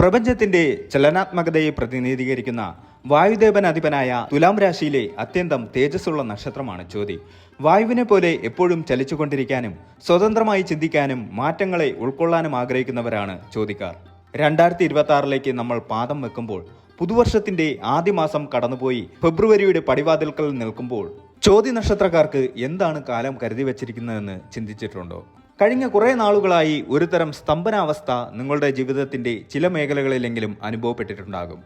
പ്രപഞ്ചത്തിന്റെ ചലനാത്മകതയെ പ്രതിനിധീകരിക്കുന്ന വായുദേവൻ അധിപനായ തുലാം രാശിയിലെ അത്യന്തം തേജസ്സുള്ള നക്ഷത്രമാണ് ജ്യോതി. വായുവിനെ പോലെ എപ്പോഴും ചലിച്ചുകൊണ്ടിരിക്കാനും സ്വതന്ത്രമായി ചിന്തിക്കാനും മാറ്റങ്ങളെ ഉൾക്കൊള്ളാനും ആഗ്രഹിക്കുന്നവരാണ് ചോദിക്കാർ രണ്ടായിരത്തി ഇരുപത്തി ആറിലേക്ക് നമ്മൾ പാദം വെക്കുമ്പോൾ പുതുവർഷത്തിന്റെ ആദ്യ മാസം കടന്നുപോയി ഫെബ്രുവരിയുടെ പടിവാതിൽക്കൽ നിൽക്കുമ്പോൾ ചോതി നക്ഷത്രക്കാർക്ക് എന്താണ് കാലം കരുതി വച്ചിരിക്കുന്നതെന്ന് ചിന്തിച്ചിട്ടുണ്ടോ? കഴിഞ്ഞ കുറേ നാളുകളായി ഒരുതരം സ്തംഭനാവസ്ഥ നിങ്ങളുടെ ജീവിതത്തിന്റെ ചില മേഖലകളിലെങ്കിലും അനുഭവപ്പെട്ടിട്ടുണ്ടാകും.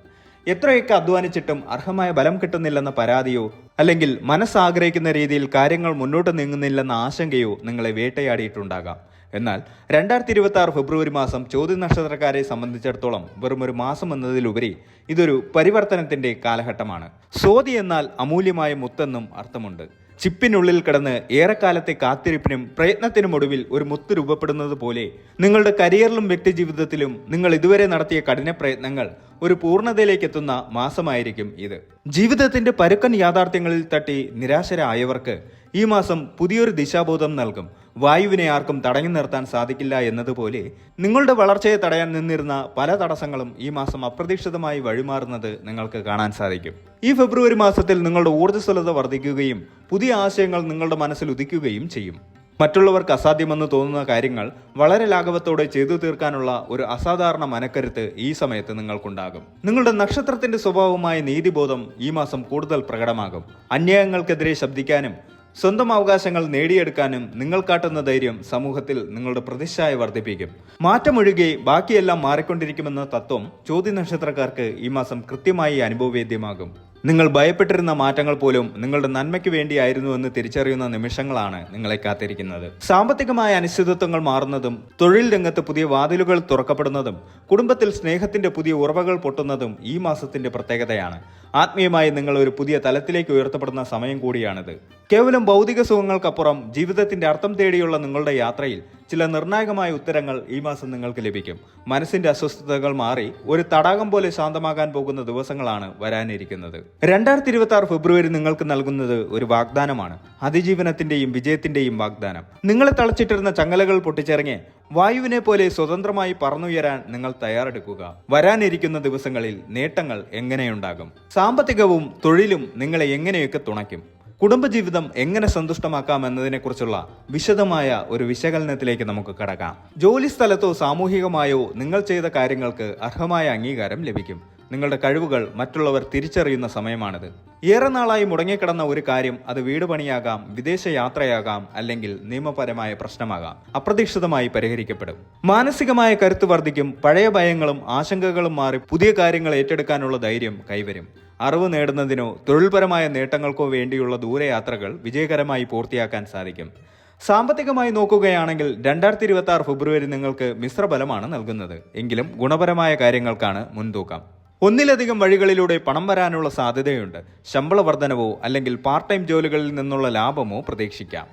എത്രയൊക്കെ അധ്വാനിച്ചിട്ടും അർഹമായ ബലം കിട്ടുന്നില്ലെന്ന പരാതിയോ അല്ലെങ്കിൽ മനസ്സാഗ്രഹിക്കുന്ന രീതിയിൽ കാര്യങ്ങൾ മുന്നോട്ട് നീങ്ങുന്നില്ലെന്ന ആശങ്കയോ നിങ്ങളെ വേട്ടയാടിയിട്ടുണ്ടാകാം. എന്നാൽ രണ്ടായിരത്തി ഇരുപത്തി ആറ് ഫെബ്രുവരി മാസം ചോദ്യ നക്ഷത്രക്കാരെ സംബന്ധിച്ചിടത്തോളം വെറും ഒരു മാസം എന്നതിലുപരി ഇതൊരു പരിവർത്തനത്തിന്റെ കാലഘട്ടമാണ്. സ്വാതി എന്നാൽ അമൂല്യമായ മുത്തെന്നും അർത്ഥമുണ്ട്. ചിപ്പിനുള്ളിൽ കിടന്ന് ഏറെക്കാലത്തെ കാത്തിരിപ്പിനും പ്രയത്നത്തിനും ഒടുവിൽ ഒരു മുത്ത് രൂപപ്പെടുന്നത് പോലെ നിങ്ങളുടെ കരിയറിലും വ്യക്തിജീവിതത്തിലും നിങ്ങൾ ഇതുവരെ നടത്തിയ കഠിന പ്രയത്നങ്ങൾ ഒരു പൂർണതയിലേക്ക് എത്തുന്ന മാസമായിരിക്കും ഇത്. ജീവിതത്തിന്റെ പരുക്കൻ യാഥാർത്ഥ്യങ്ങളിൽ തട്ടി നിരാശരായവർക്ക് ഈ മാസം പുതിയൊരു ദിശാബോധം നൽകും. വായുവിനെ ആർക്കും തടഞ്ഞു നിർത്താൻ സാധിക്കില്ല എന്നതുപോലെ നിങ്ങളുടെ വളർച്ചയെ തടയാൻ നിന്നിരുന്ന പല തടസ്സങ്ങളും ഈ മാസം അപ്രതീക്ഷിതമായി വഴിമാറുന്നത് നിങ്ങൾക്ക് കാണാൻ സാധിക്കും. ഈ ഫെബ്രുവരി മാസത്തിൽ നിങ്ങളുടെ ഊർജസ്വലത വർദ്ധിക്കുകയും പുതിയ ആശയങ്ങൾ നിങ്ങളുടെ മനസ്സിൽ ഉദിക്കുകയും ചെയ്യും. മറ്റുള്ളവർക്ക് അസാധ്യമെന്ന് തോന്നുന്ന കാര്യങ്ങൾ വളരെ ലാഘവത്തോടെ ചെയ്തു തീർക്കാനുള്ള ഒരു അസാധാരണ മനക്കരുത്ത് ഈ സമയത്ത് നിങ്ങൾക്കുണ്ടാകും. നിങ്ങളുടെ നക്ഷത്രത്തിന്റെ സ്വഭാവമായ നീതിബോധം ഈ മാസം കൂടുതൽ പ്രകടമാകും. അന്യായങ്ങൾക്കെതിരെ ശബ്ദിക്കാനും സ്വന്തം അവകാശങ്ങൾ നേടിയെടുക്കാനും നിങ്ങൾ കാട്ടുന്ന ധൈര്യം സമൂഹത്തിൽ നിങ്ങളുടെ പ്രതിച്ഛായ വർദ്ധിപ്പിക്കും. മാറ്റമൊഴികെ ബാക്കിയെല്ലാം മാറിക്കൊണ്ടിരിക്കുമെന്ന തത്വം ചോദ്യ നക്ഷത്രക്കാർക്ക് ഈ മാസം കൃത്യമായി അനുഭവവേദ്യമാകും. നിങ്ങൾ ഭയപ്പെട്ടിരുന്ന മാറ്റങ്ങൾ പോലും നിങ്ങളുടെ നന്മയ്ക്ക് വേണ്ടിയായിരുന്നു എന്ന് തിരിച്ചറിയുന്ന നിമിഷങ്ങളാണ് നിങ്ങളെ കാത്തിരിക്കുന്നത്. സാമ്പത്തികമായ അനിശ്ചിതത്വങ്ങൾ മാറുന്നതും തൊഴിൽ രംഗത്ത് പുതിയ വാതിലുകൾ തുറക്കപ്പെടുന്നതും കുടുംബത്തിൽ സ്നേഹത്തിന്റെ പുതിയ ഉറവകൾ പൊട്ടുന്നതും ഈ മാസത്തിന്റെ പ്രത്യേകതയാണ്. ആത്മീയമായി നിങ്ങൾ ഒരു പുതിയ തലത്തിലേക്ക് ഉയർത്തപ്പെടുന്ന സമയം കൂടിയാണിത്. കേവലം ഭൗതിക സുഖങ്ങൾക്കപ്പുറം ജീവിതത്തിന്റെ അർത്ഥം തേടിയുള്ള നിങ്ങളുടെ യാത്രയിൽ ചില നിർണായകമായ ഉത്തരങ്ങൾ ഈ മാസം നിങ്ങൾക്ക് ലഭിക്കും. മനസ്സിന്റെ അസ്വസ്ഥതകൾ മാറി ഒരു തടാകം പോലെ ശാന്തമാകാൻ പോകുന്ന ദിവസങ്ങളാണ് വരാനിരിക്കുന്നത്. രണ്ടായിരത്തി ഇരുപത്തി ആറ് ഫെബ്രുവരി നിങ്ങൾക്ക് നൽകുന്നത് ഒരു വാഗ്ദാനമാണ്. അതിജീവനത്തിന്റെയും വിജയത്തിന്റെയും വാഗ്ദാനം. നിങ്ങളെ തളച്ചിട്ടിരുന്ന ചങ്ങലകൾ പൊട്ടിച്ചിറങ്ങി വായുവിനെ പോലെ സ്വതന്ത്രമായി പറന്നുയരാൻ നിങ്ങൾ തയ്യാറെടുക്കുക. വരാനിരിക്കുന്ന ദിവസങ്ങളിൽ നേട്ടങ്ങൾ എങ്ങനെയുണ്ടാകും? സാമ്പത്തികവും തൊഴിലും നിങ്ങളെ എങ്ങനെയൊക്കെ തുണയ്ക്കും? കുടുംബജീവിതം എങ്ങനെ സന്തുഷ്ടമാക്കാം എന്നതിനെക്കുറിച്ചുള്ള വിശദമായ ഒരു വിശകലനത്തിലേക്ക് നമുക്ക് കടക്കാം. ജോലി സ്ഥലത്തോ സാമൂഹികമായോ നിങ്ങൾ ചെയ്ത കാര്യങ്ങൾക്ക് അർഹമായ അംഗീകാരം ലഭിക്കും. നിങ്ങളുടെ കഴിവുകൾ മറ്റുള്ളവർ തിരിച്ചറിയുന്ന സമയമാണിത്. ഏറെ നാളായി മുടങ്ങിക്കിടന്ന ഒരു കാര്യം അത് വീട് പണിയാകാം വിദേശ യാത്രയാകാം അല്ലെങ്കിൽ നിയമപരമായ പ്രശ്നമാകാം. അപ്രതീക്ഷിതമായി പരിഹരിക്കപ്പെടും. മാനസികമായ കരുത്ത് വർദ്ധിക്കും പഴയ ഭയങ്ങളും ആശങ്കകളും മാറി പുതിയ കാര്യങ്ങൾ ഏറ്റെടുക്കാനുള്ള ധൈര്യം കൈവരും. അറിവ് നേടുന്നതിനോ തൊഴിൽപരമായ നേട്ടങ്ങൾക്കോ വേണ്ടിയുള്ള ദൂരയാത്രകൾ വിജയകരമായി പൂർത്തിയാക്കാൻ സാധിക്കും. സാമ്പത്തികമായി നോക്കുകയാണെങ്കിൽ രണ്ടായിരത്തി ഇരുപത്തി ആറ് ഫെബ്രുവരി നിങ്ങൾക്ക് മിശ്രബലമാണ് നൽകുന്നത്. എങ്കിലും ഗുണപരമായ കാര്യങ്ങൾക്കാണ് മുൻതൂക്കം. ഒന്നിലധികം വഴികളിലൂടെ പണം വരാനുള്ള സാധ്യതയുണ്ട്. ശമ്പള വർധനവോ അല്ലെങ്കിൽ പാർട്ട് ടൈം ജോലികളിൽ നിന്നുള്ള ലാഭമോ പ്രതീക്ഷിക്കാം.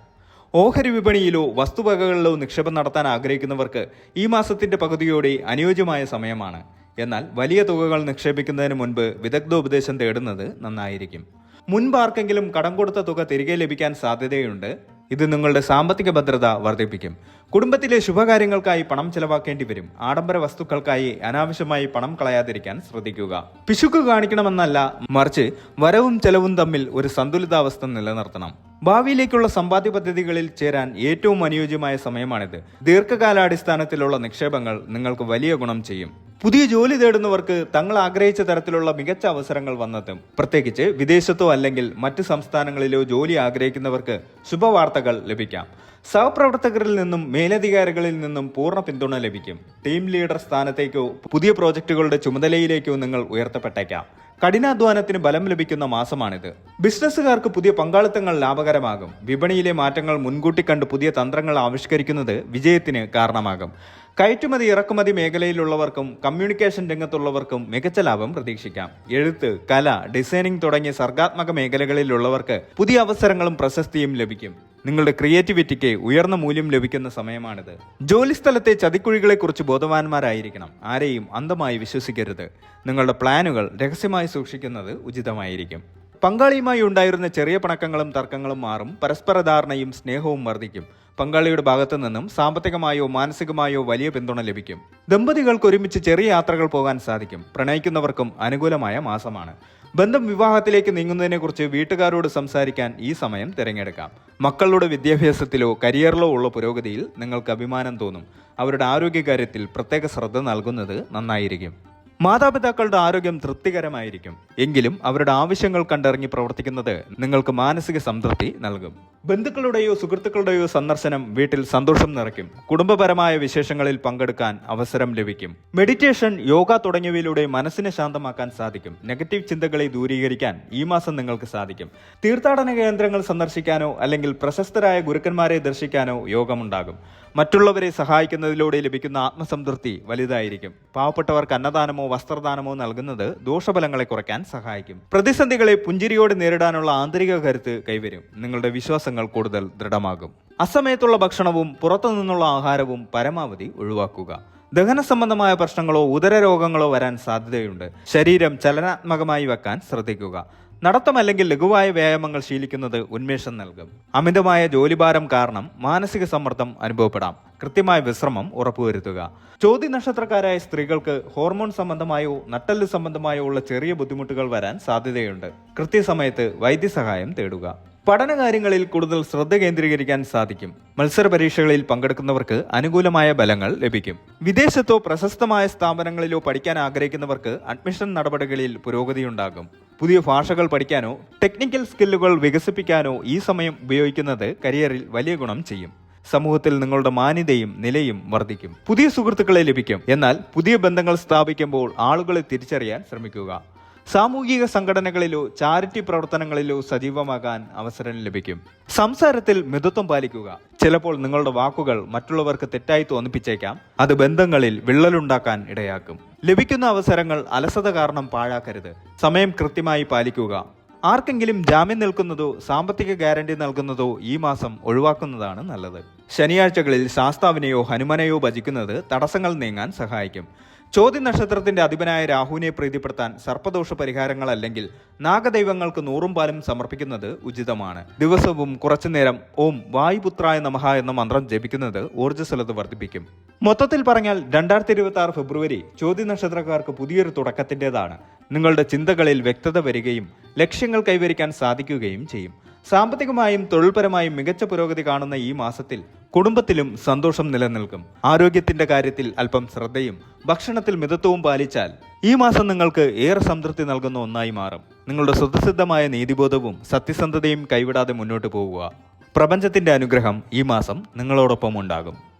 ഓഹരി വിപണിയിലോ വസ്തുവകകളിലോ നിക്ഷേപം നടത്താൻ ആഗ്രഹിക്കുന്നവർക്ക് ഈ മാസത്തിന്റെ പകുതിയോടെ അനുയോജ്യമായ സമയമാണ്. എന്നാൽ വലിയ തുകകൾ നിക്ഷേപിക്കുന്നതിന് മുൻപ് വിദഗ്ധ ഉപദേശം തേടുന്നത് നന്നായിരിക്കും. മുൻപ് ആർക്കെങ്കിലും കടം കൊടുത്ത തുക തിരികെ ലഭിക്കാൻ സാധ്യതയുണ്ട്. ഇത് നിങ്ങളുടെ സാമ്പത്തിക ഭദ്രത വർദ്ധിപ്പിക്കും. കുടുംബത്തിലെ ശുഭകാര്യങ്ങൾക്കായി പണം ചെലവാക്കേണ്ടി വരും. ആഡംബര വസ്തുക്കൾക്കായി അനാവശ്യമായി പണം കളയാതിരിക്കാൻ ശ്രദ്ധിക്കുക. പിശുക്ക് കാണിക്കണമെന്നല്ല മറിച്ച് വരവും ചെലവും തമ്മിൽ ഒരു സന്തുലിതാവസ്ഥ നിലനിർത്തണം. ഭാവിയിലേക്കുള്ള സമ്പാദ്യ പദ്ധതികളിൽ ചേരാൻ ഏറ്റവും അനുയോജ്യമായ സമയമാണിത്. ദീർഘകാലാടിസ്ഥാനത്തിലുള്ള നിക്ഷേപങ്ങൾ നിങ്ങൾക്ക് വലിയ ഗുണം ചെയ്യും. പുതിയ ജോലി തേടുന്നവർക്ക് തങ്ങൾ ആഗ്രഹിച്ച തരത്തിലുള്ള മികച്ച അവസരങ്ങൾ വന്നെത്തും. പ്രത്യേകിച്ച് വിദേശത്തോ അല്ലെങ്കിൽ മറ്റ് സംസ്ഥാനങ്ങളിലോ ജോലി ആഗ്രഹിക്കുന്നവർക്ക് ശുഭവാർത്തകൾ ലഭിക്കാം. സഹപ്രവർത്തകരിൽ നിന്നും മേലധികാരികളിൽ നിന്നും പൂർണ പിന്തുണ ലഭിക്കും. ടീം ലീഡർ സ്ഥാനത്തേക്കോ പുതിയ പ്രോജക്റ്റുകളുടെ ചുമതലയിലേക്കോ നിങ്ങൾ ഉയർത്തപ്പെട്ടേക്കാം. കഠിനാധ്വാനത്തിന് ബലം ലഭിക്കുന്ന മാസമാണിത്. ബിസിനസ്സുകാർക്ക് പുതിയ പങ്കാളിത്തങ്ങൾ ലാഭകരമാകും. വിപണിയിലെ മാറ്റങ്ങൾ മുൻകൂട്ടി കണ്ട് പുതിയ തന്ത്രങ്ങൾ ആവിഷ്കരിക്കുന്നത് വിജയത്തിന് കാരണമാകും. കയറ്റുമതി ഇറക്കുമതി മേഖലയിലുള്ളവർക്കും കമ്മ്യൂണിക്കേഷൻ രംഗത്തുള്ളവർക്കും മികച്ച ലാഭം പ്രതീക്ഷിക്കാം. എഴുത്ത് കല ഡിസൈനിങ് തുടങ്ങിയ സർഗാത്മക മേഖലകളിലുള്ളവർക്ക് പുതിയ അവസരങ്ങളും പ്രശസ്തിയും ലഭിക്കും. നിങ്ങളുടെ ക്രിയേറ്റിവിറ്റിക്ക് ഉയർന്ന മൂല്യം ലഭിക്കുന്ന സമയമാണിത്. ജോലിസ്ഥലത്തെ ചതിക്കുഴികളെക്കുറിച്ച് ബോധവാന്മാരായിരിക്കണം. ആരെയും അന്ധമായി വിശ്വസിക്കരുത്. നിങ്ങളുടെ പ്ലാനുകൾ രഹസ്യമായി സൂക്ഷിക്കുന്നത് ഉചിതമായിരിക്കും. പങ്കാളിയുമായി ഉണ്ടായിരുന്ന ചെറിയ പണക്കങ്ങളും തർക്കങ്ങളും മാറും. പരസ്പര ധാരണയും സ്നേഹവും വർദ്ധിക്കും. പങ്കാളിയുടെ ഭാഗത്തു നിന്നും സാമ്പത്തികമായോ മാനസികമായോ വലിയ പിന്തുണ ലഭിക്കും. ദമ്പതികൾക്ക് ഒരുമിച്ച് ചെറിയ യാത്രകൾ പോകാൻ സാധിക്കും. പ്രണയിക്കുന്നവർക്കും അനുകൂലമായ മാസമാണ്. ബന്ധം വിവാഹത്തിലേക്ക് നീങ്ങുന്നതിനെക്കുറിച്ച് വീട്ടുകാരോട് സംസാരിക്കാൻ ഈ സമയം തിരഞ്ഞെടുക്കാം. മക്കളുടെ വിദ്യാഭ്യാസത്തിലോ കരിയറിലോ ഉള്ള പുരോഗതിയിൽ നിങ്ങൾക്ക് അഭിമാനം തോന്നും. അവരുടെ ആരോഗ്യകാര്യത്തിൽ പ്രത്യേക ശ്രദ്ധ നൽകുന്നത് നന്നായിരിക്കും. മാതാപിതാക്കളുടെ ആരോഗ്യം തൃപ്തികരമായിരിക്കും. എങ്കിലും അവരുടെ ആവശ്യങ്ങൾ കണ്ടിറങ്ങി പ്രവർത്തിക്കുന്നത് നിങ്ങൾക്ക് മാനസിക സംതൃപ്തി നൽകും. ബന്ധുക്കളുടെയോ സുഹൃത്തുക്കളുടെയോ സന്ദർശനം വീട്ടിൽ സന്തോഷം നിറയ്ക്കും. കുടുംബപരമായ വിശേഷങ്ങളിൽ പങ്കെടുക്കാൻ അവസരം ലഭിക്കും. മെഡിറ്റേഷൻ യോഗ തുടങ്ങിയവയിലൂടെ മനസ്സിനെ ശാന്തമാക്കാൻ സാധിക്കും. നെഗറ്റീവ് ചിന്തകളെ ദൂരീകരിക്കാൻ ഈ മാസം നിങ്ങൾക്ക് സാധിക്കും. തീർത്ഥാടന കേന്ദ്രങ്ങൾ സന്ദർശിക്കാനോ അല്ലെങ്കിൽ പ്രശസ്തരായ ഗുരുക്കന്മാരെ ദർശിക്കാനോ യോഗമുണ്ടാകും. മറ്റുള്ളവരെ സഹായിക്കുന്നതിലൂടെ ലഭിക്കുന്ന ആത്മസംതൃപ്തി വലുതായിരിക്കും. പാവപ്പെട്ടവർക്ക് അന്നദാനമോ വസ്ത്രദാനമോ നൽകുന്നത് ദോഷഫലങ്ങളെ കുറയ്ക്കാൻ സഹായിക്കും. പ്രതിസന്ധികളെ പുഞ്ചിരിയോടെ നേരിടാനുള്ള ആന്തരിക കരുത്ത് കൈവരും. നിങ്ങളുടെ വിശ്വാസങ്ങൾ കൂടുതൽ ദൃഢമാകും. അസമയത്തുള്ള ഭക്ഷണവും പുറത്തു നിന്നുള്ള ആഹാരവും പരമാവധി ഒഴിവാക്കുക. ദഹന സംബന്ധമായ പ്രശ്നങ്ങളോ ഉദര രോഗങ്ങളോ വരാൻ സാധ്യതയുണ്ട്. ശരീരം ചലനാത്മകമായി വെക്കാൻ ശ്രദ്ധിക്കുക. നടത്തം അല്ലെങ്കിൽ ലഘുവായ വ്യായാമങ്ങൾ ശീലിക്കുന്നത് ഉന്മേഷം നൽകും. അമിതമായ ജോലിഭാരം കാരണം മാനസിക സമ്മർദ്ദം അനുഭവപ്പെടാം. കൃത്യമായ വിശ്രമം ഉറപ്പുവരുത്തുക. ചോദ്യ നക്ഷത്രക്കാരായ സ്ത്രീകൾക്ക് ഹോർമോൺ സംബന്ധമായോ നട്ടൽ സംബന്ധമായോ ഉള്ള ചെറിയ ബുദ്ധിമുട്ടുകൾ വരാൻ സാധ്യതയുണ്ട്. കൃത്യസമയത്ത് വൈദ്യസഹായം തേടുക. പഠനകാര്യങ്ങളിൽ കൂടുതൽ ശ്രദ്ധ കേന്ദ്രീകരിക്കാൻ സാധിക്കും. മത്സര പരീക്ഷകളിൽ പങ്കെടുക്കുന്നവർക്ക് അനുകൂലമായ ബലങ്ങൾ ലഭിക്കും. വിദേശത്തോ പ്രശസ്തമായ സ്ഥാപനങ്ങളിലോ പഠിക്കാൻ ആഗ്രഹിക്കുന്നവർക്ക് അഡ്മിഷൻ നടപടികളിൽ പുരോഗതിയുണ്ടാകും. പുതിയ ഭാഷകൾ പഠിക്കാനോ ടെക്നിക്കൽ സ്കില്ലുകൾ വികസിപ്പിക്കാനോ ഈ സമയം ഉപയോഗിക്കുന്നത് കരിയറിൽ വലിയ ഗുണം ചെയ്യും. സമൂഹത്തിൽ നിങ്ങളുടെ മാന്യതയും നിലയും വർദ്ധിക്കും. പുതിയ സുഹൃത്തുക്കളെ ലഭിക്കും. എന്നാൽ പുതിയ ബന്ധങ്ങൾ സ്ഥാപിക്കുമ്പോൾ ആളുകളെ തിരിച്ചറിയാൻ ശ്രമിക്കുക. സാമൂഹിക സംഘടനകളിലോ ചാരിറ്റി പ്രവർത്തനങ്ങളിലോ സജീവമാകാൻ അവസരം ലഭിക്കും. സംസാരത്തിൽ മിതത്വം പാലിക്കുക. ചിലപ്പോൾ നിങ്ങളുടെ വാക്കുകൾ മറ്റുള്ളവർക്ക് തെറ്റായി തോന്നിപ്പിച്ചേക്കാം. അത് ബന്ധങ്ങളിൽ വിള്ളലുണ്ടാക്കാൻ ഇടയാക്കും. ലഭിക്കുന്ന അവസരങ്ങൾ അലസത കാരണം പാഴാക്കരുത്. സമയം കൃത്യമായി പാലിക്കുക. ആർക്കെങ്കിലും ജാമ്യം നിൽക്കുന്നതോ സാമ്പത്തിക ഗ്യാരണ്ടി നൽകുന്നതോ ഈ മാസം ഒഴിവാക്കുന്നതാണ് നല്ലത്. ശനിയാഴ്ചകളിൽ ശാസ്താവിനെയോ ഹനുമനെയോ ഭജിക്കുന്നത് തടസ്സങ്ങൾ നീങ്ങാൻ സഹായിക്കും. ചോദ്യ നക്ഷത്രത്തിന്റെ അധിപനായ രാഹുവിനെ പ്രീതിപ്പെടുത്താൻ സർപ്പദോഷ പരിഹാരങ്ങൾ അല്ലെങ്കിൽ നാഗദൈവങ്ങൾക്ക് നൂറും പാലും സമർപ്പിക്കുന്നത് ഉചിതമാണ്. ദിവസവും കുറച്ചുനേരം ഓം വായുപുത്രായ നമഹ എന്ന മന്ത്രം ജപിക്കുന്നത് ഊർജസ്വലത വർദ്ധിപ്പിക്കും. മൊത്തത്തിൽ പറഞ്ഞാൽ രണ്ടായിരത്തി ഇരുപത്തി ആറ് ഫെബ്രുവരി ചോദ്യ നക്ഷത്രക്കാർക്ക് പുതിയൊരു തുടക്കത്തിന്റെതാണ്. നിങ്ങളുടെ ചിന്തകളിൽ വ്യക്തത വരികയും ലക്ഷ്യങ്ങൾ കൈവരിക്കാൻ സാധിക്കുകയും ചെയ്യും. സാമ്പത്തികമായും തൊഴിൽപരമായും മികച്ച പുരോഗതി കാണുന്ന ഈ മാസത്തിൽ കുടുംബത്തിലും സന്തോഷം നിലനിൽക്കും. ആരോഗ്യത്തിന്റെ കാര്യത്തിൽ അല്പം ശ്രദ്ധയും ഭക്ഷണത്തിൽ മിതത്വവും പാലിച്ചാൽ ഈ മാസം നിങ്ങൾക്ക് ഏറെ സംതൃപ്തി നൽകുന്ന ഒന്നായി മാറും. നിങ്ങളുടെ സ്വതസിദ്ധമായ നീതിബോധവും സത്യസന്ധതയും കൈവിടാതെ മുന്നോട്ട് പോവുക. പ്രപഞ്ചത്തിന്റെ അനുഗ്രഹം ഈ മാസം നിങ്ങളോടൊപ്പം ഉണ്ടാകും.